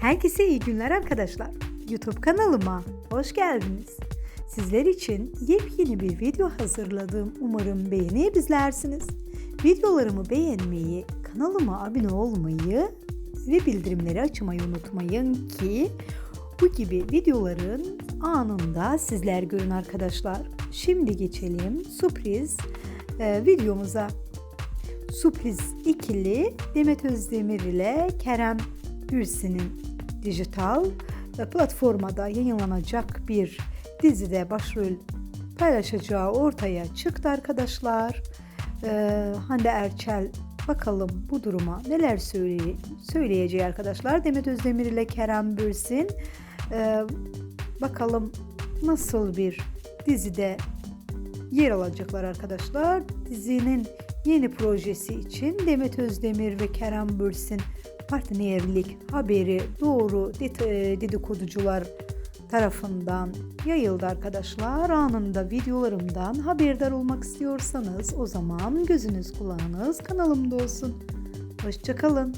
Herkese iyi günler arkadaşlar. YouTube kanalıma hoş geldiniz. Sizler için yepyeni bir video hazırladım. Umarım beğenip izlersiniz. Videolarımı beğenmeyi, kanalıma abone olmayı ve bildirimleri açmayı unutmayın ki bu gibi videoların anında sizler görün arkadaşlar. Şimdi geçelim sürpriz e, videomuza. Sürpriz ikili Demet Özdemir ile Kerem Bürsin'in dijital e, platformada yayınlanacak bir dizide başrol paylaşacağı ortaya çıktı arkadaşlar. Ee, Hande Erçel bakalım bu duruma neler söyle söyleyeceği arkadaşlar. Demet Özdemir ile Kerem Bürsin ee, bakalım nasıl bir dizide yer alacaklar arkadaşlar. Dizinin yeni projesi için Demet Özdemir ve Kerem Bürsin partnerlik haberi doğru det- dedikoducular tarafından yayıldı arkadaşlar. Anında videolarımdan haberdar olmak istiyorsanız o zaman gözünüz kulağınız kanalımda olsun. Hoşçakalın.